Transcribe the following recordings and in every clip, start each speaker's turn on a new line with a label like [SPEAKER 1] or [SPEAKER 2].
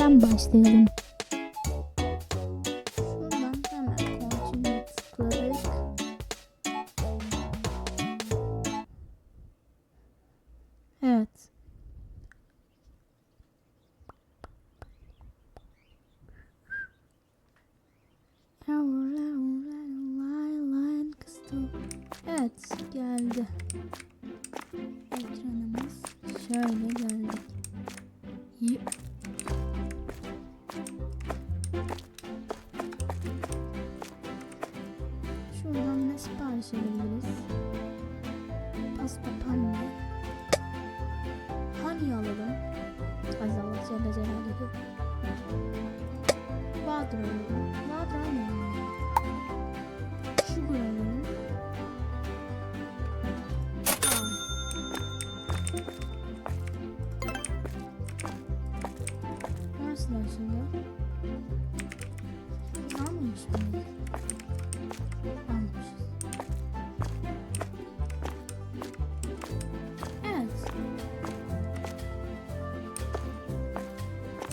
[SPEAKER 1] B'den başlayalım.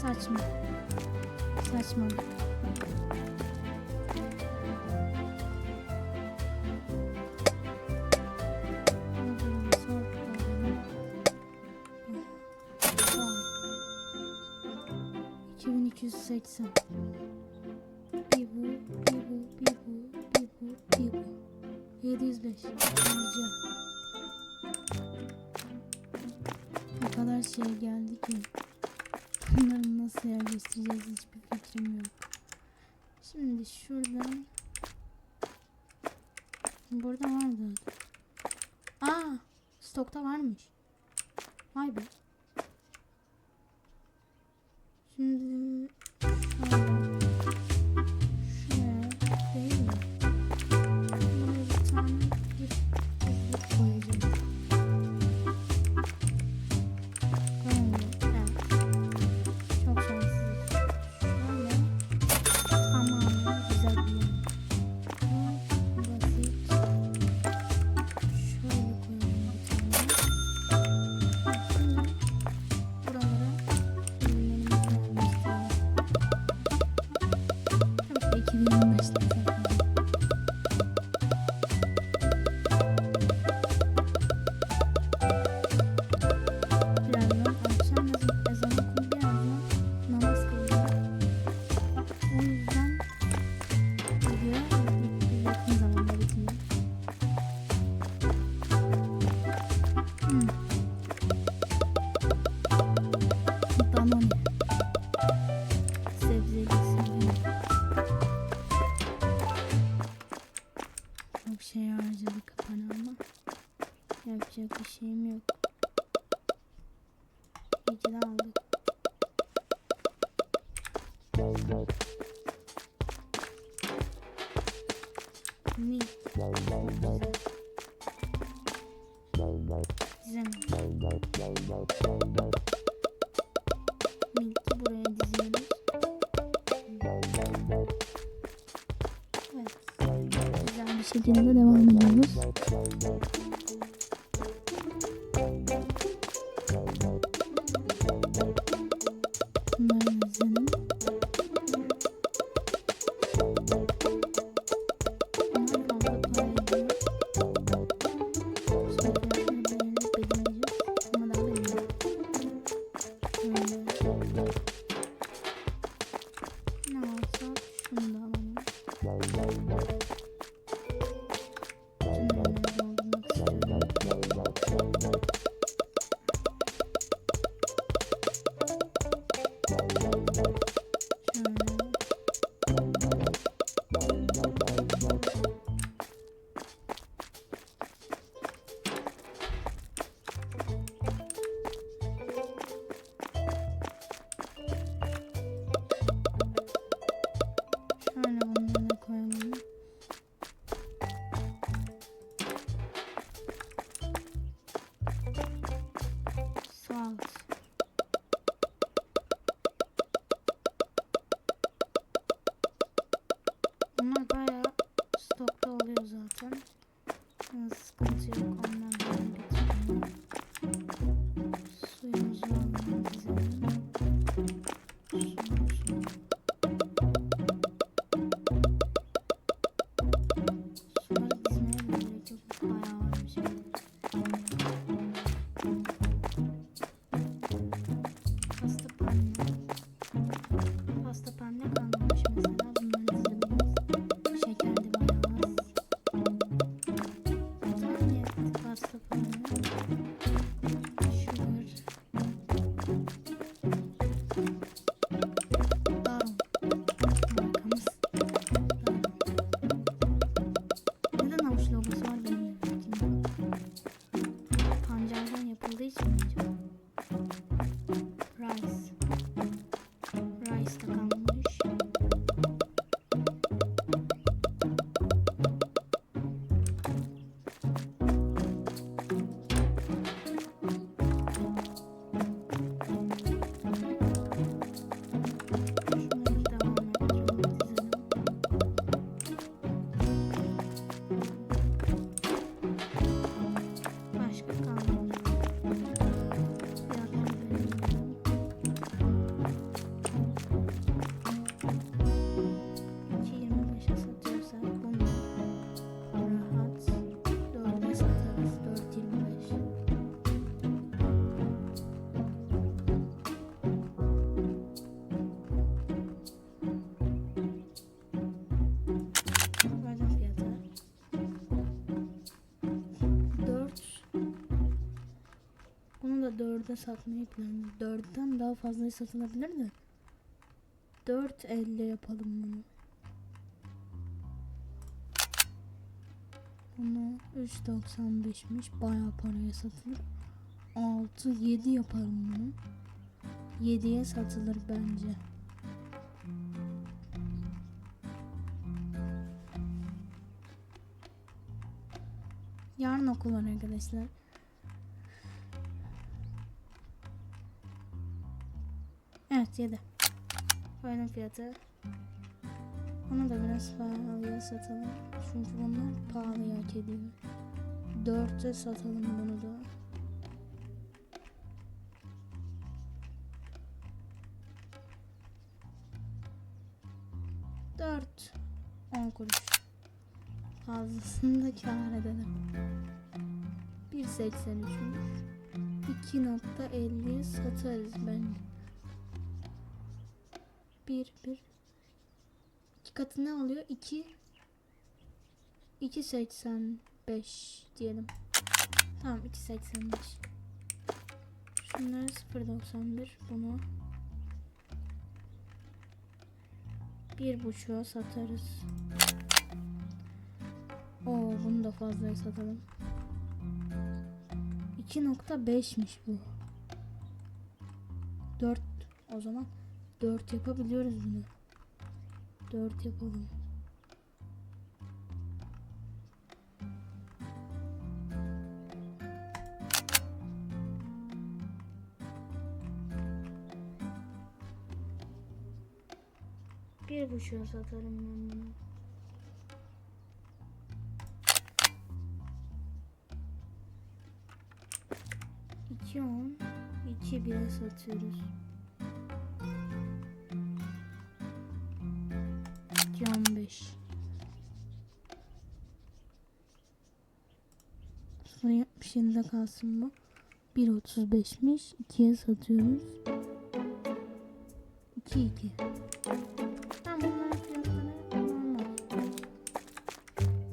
[SPEAKER 1] Saçma. Saçma. seksen. Bir bu, bir bu, bir bu, bir bu, bir bu. 705. Harca. O kadar şey geldi ki değiştireceğiz hiçbir fikrim yok. Şimdi şuradan Burada vardı. Aa, stokta varmış. Vay be. şeklinde devam ediyoruz. 4'e satmayı planlıyorum. 4'ten daha fazla satılabilir de. 4.50 yapalım bunu. Bunu 3.95'miş. Bayağı paraya satılır. 6 7 yaparım bunu. 7'ye satılır bence. Yarın okul var arkadaşlar. Evet 7. Oyunun fiyatı. Onu da biraz pahalıya satalım. Çünkü bunlar pahalıya hak ediyor. 4'e satalım bunu da. Dört. On kuruş. Fazlasını da kâr edelim. 1.83'müş. 2.50'ye satarız bence. Bir, bir. İki katı ne oluyor? 2 2.85 diyelim. Tamam 2.85. Şunları 0.91 bunu bir buçuğa satarız. Oo bunu da fazlaya satalım. 2.5'miş bu. 4 o zaman 4 yapabiliyoruz bunu. 4 yapalım. Bir buçuğa satarım ben bunu. İki on, iki bire satıyoruz. Kalsın bu. 1.35'miş. 2'ye satıyoruz. 2 2. Tamam bunların fiyatları normal.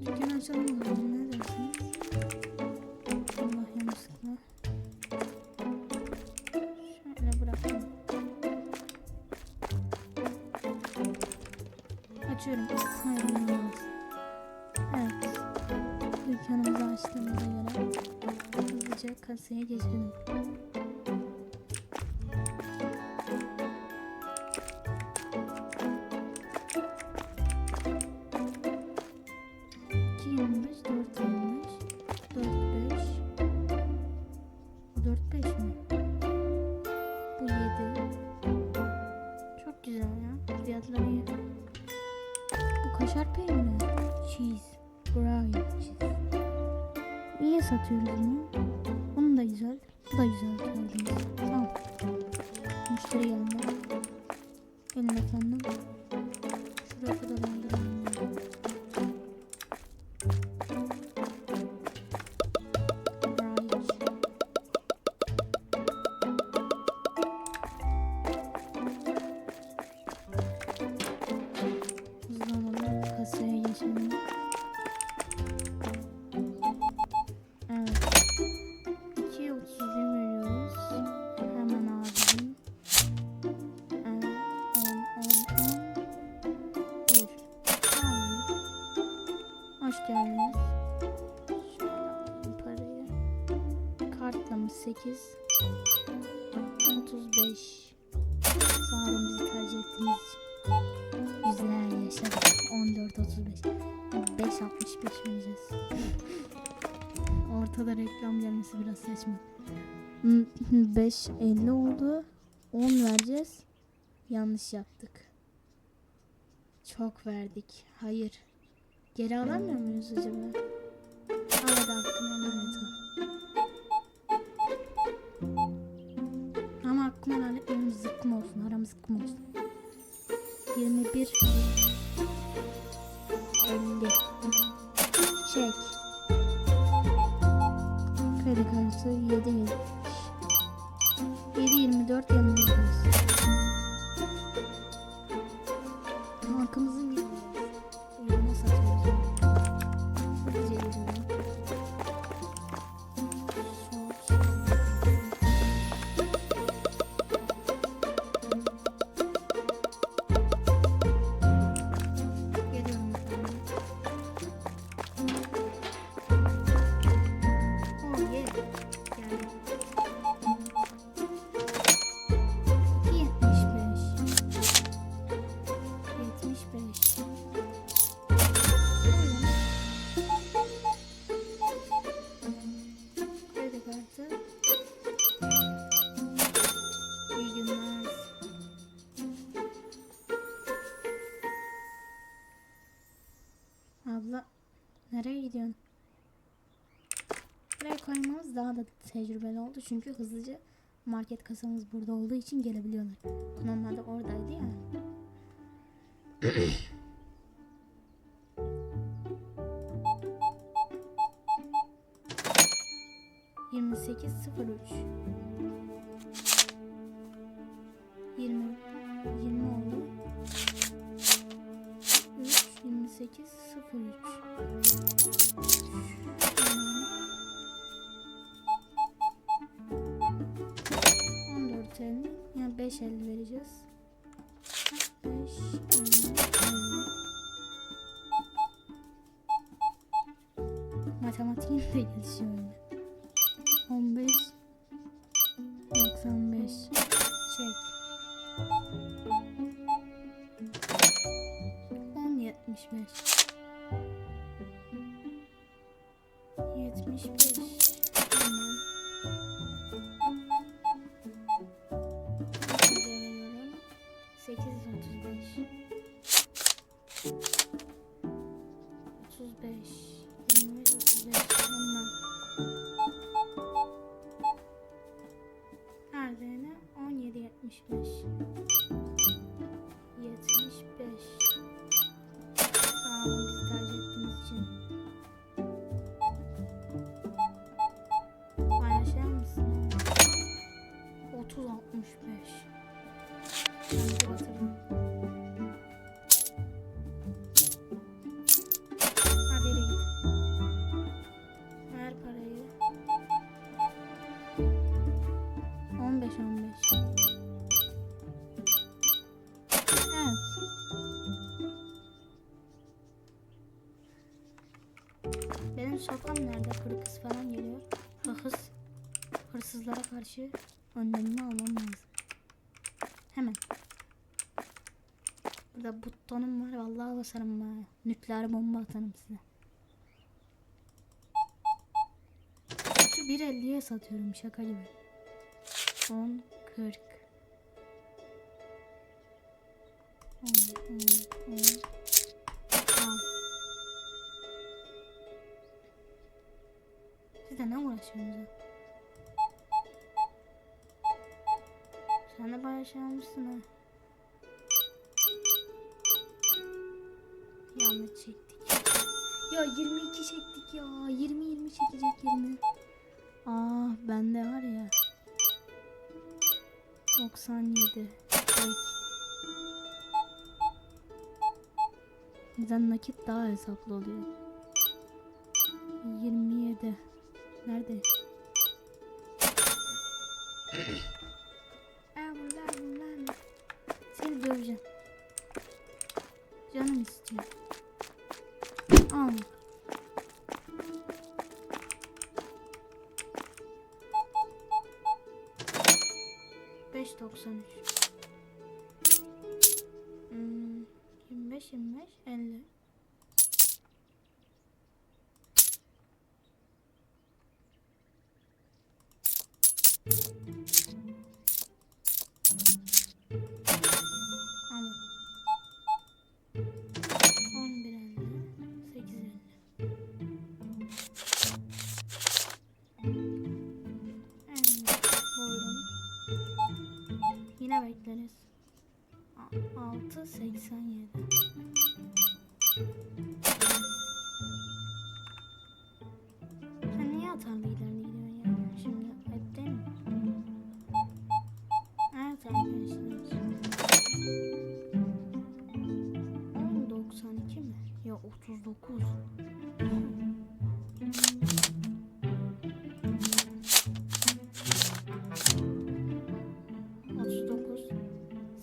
[SPEAKER 1] Dükkan açalım mı? İyi. Bu kaşar peyniri. Cheese. Bravo cheese. İyi satıyoruz bunu. Da güzel. Bu da güzel. Tamam. Müşteri geldi. Gelin efendim. Şuraya kadar dolduralım. 38 35 Sağ bizi tercih ettiğiniz için. Yüzler yaşadık. 14 35 5 65 vereceğiz. Ortada reklam gelmesi biraz saçma. 5 50 oldu. 10 vereceğiz. Yanlış yaptık. Çok verdik. Hayır. Geri alamıyor muyuz acaba? Arada hakkını emanet. Helal etmemiz zıkkım olsun. Aramız zıkkım olsun. 21 50 Çek Kredi kartı 7 7 7 daha da tecrübeli oldu. Çünkü hızlıca market kasamız burada olduğu için gelebiliyorlar. Normalde oradaydı ya. Yirmi sekiz sıfır üç. Yirmi. Yirmi oldu. Üç. Yirmi sekiz sıfır üç. 5 el vereceğiz. 5 Matematiğin de gelişiyor. Sokağım nerede? Hırkız falan geliyor. Hırsız. Hırsızlara karşı önlemimi almam lazım. Hemen. Burada butonum var. Vallahi basarım ha. Nükleer bomba atarım size. Şu 1.50'ye satıyorum şaka gibi. 10 40 10 10 Ya? Sen de bayağı şey almışsın ha. Yanlış çektik. Ya 22 çektik ya. 20 20 çekecek 20. Aa bende var ya. 97. Çek. Bizden nakit daha hesaplı oluyor. 27. Nerede? Thank you.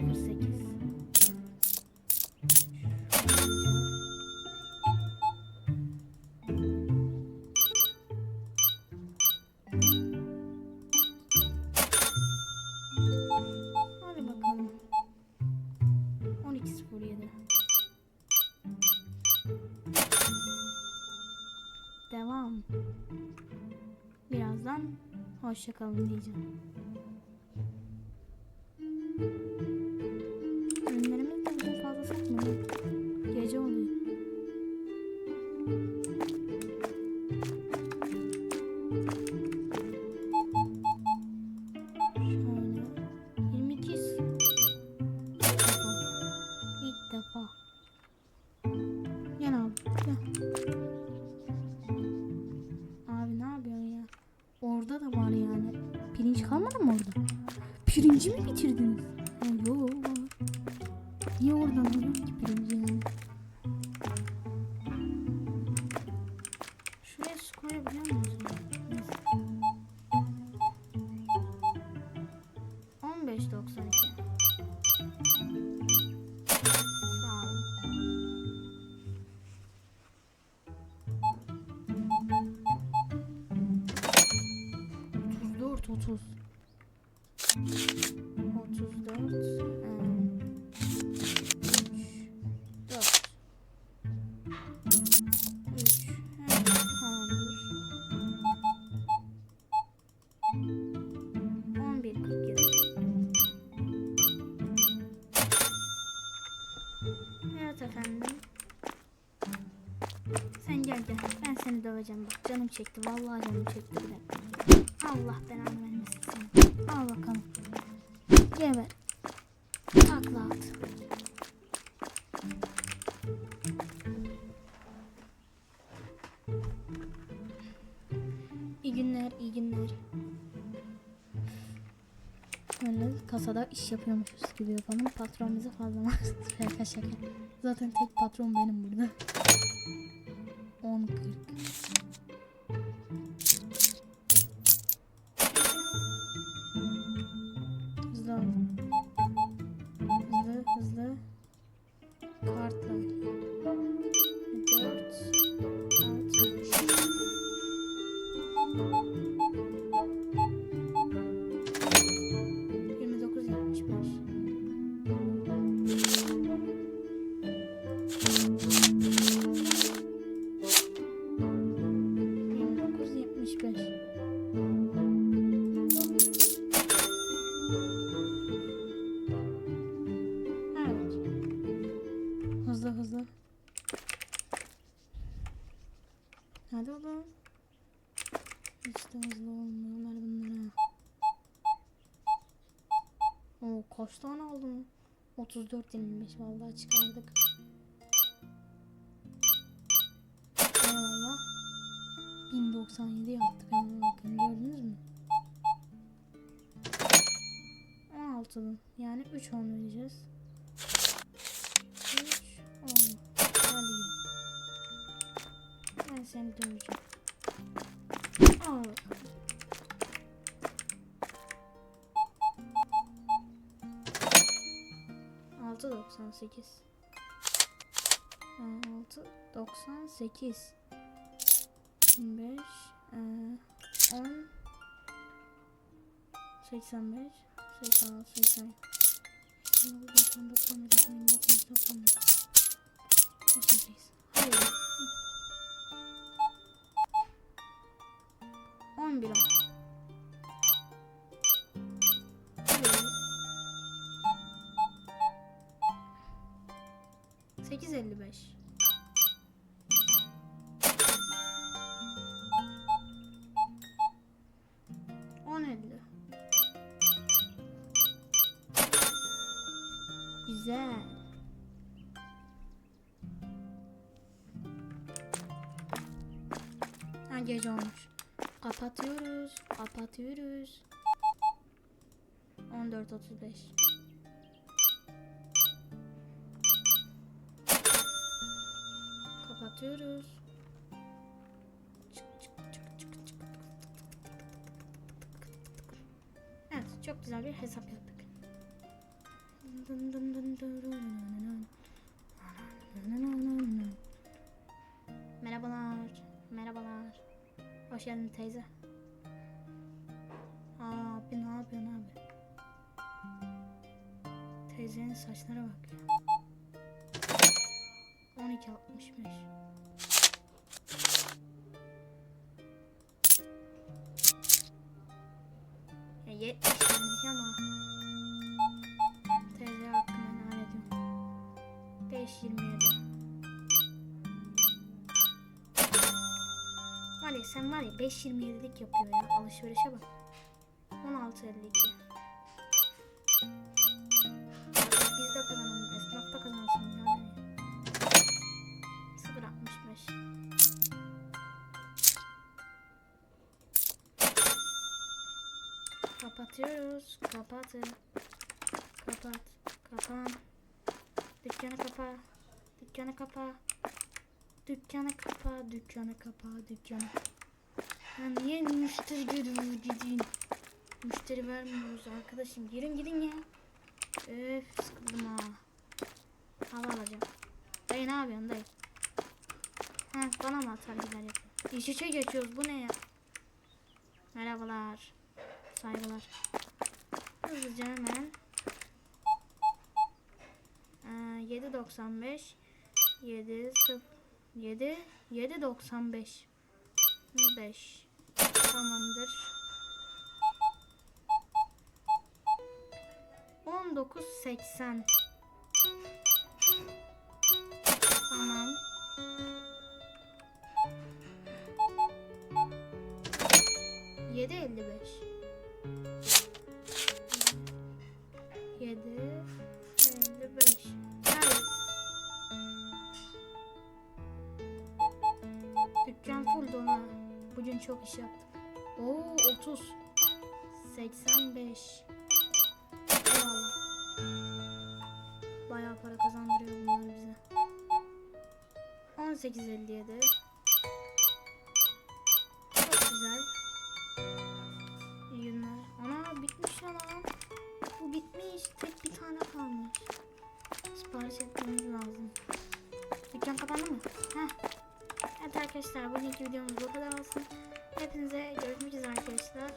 [SPEAKER 1] 08. Hadi bakalım. 12.07 Devam. Birazdan hoşçakalın diyeceğim. Pirinci mi Döveceğim bak. Canım çekti. Vallahi canım çekti. Allah belanı vermesin seni. Al bakalım. Geber. Takla at. İyi günler, iyi günler. Böyle kasada iş yapıyormuşuz gibi yapalım. Patron bize fazla şaka şaka. Zaten tek patron benim burada. 10 Hadi oğlum. İşte hızlı olmuyorlar bunlara. Oo kaç tane aldım? 34 25 vallahi çıkardık. Eyvallah. 1097 yaptık hemen bakın gördünüz mü? 16'dan yani 3 10 vereceğiz. seni döveceğim. Al bakalım. Altı doksan sekiz. Altı doksan sekiz. Beş. On. Seksen beş. Seksen altı. Seksen. Doksan doksan doksan doksan doksan doksan doksan doksan doksan 11 10. Sekiz elli beş. On elli. Güzel. gece olmuş. Kapatıyoruz. Kapatıyoruz. 14.35 Kapatıyoruz. Evet, çok güzel bir hesap yaptık. Merhabalar. Merhabalar. Hoş geldin teyze. Abi ne yapıyorsun abi? Teyzenin saçlara bak ya. 12.65 Ya 70 dedik ama sen var ya 5.27'lik yapıyor ya alışverişe bak 16.52 Artık biz de kazanalım esnaf da kazansın ya 0.65 Kapatıyoruz. Kapatın. Kapat. Kapan. Dükkanı kapa. Dükkanı kapa. Dükkanı kapa. Dükkanı kapa. Dükkanı. Ya niye müşteri görüyor gidin? Müşteri vermiyoruz arkadaşım. Girin gidin ya. Öf sıkıldım ha. Hava alacağım. Dayı ne yapıyorsun dayı? Ha bana mı atar gider yapıyor. İş içe geçiyoruz bu ne ya? Merhabalar. Saygılar. Hızlıca hemen. Ee, 7.95 7 0 7 7.95 5 Tamamdır. 19.80 Tamam. Yedi elli beş. Yedi elli beş. Evet. Dükkan full dolu. Bugün çok iş yaptık. Oo 30. 85. Eyvallah. Bayağı para kazandırıyor bunlar bize. 18.57 Çok güzel. İyi günler. Ana bitmiş lan. Bu bitmiş. Tek bir tane kalmış. Sipariş etmemiz lazım. Dükkan kapandı mı? Heh. Evet arkadaşlar bugünkü videomuz bu kadar olsun. Hepinize görüşmek üzere arkadaşlar.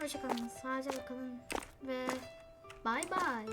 [SPEAKER 1] Hoşçakalın. Sağlıcakla kalın. Ve bay bay.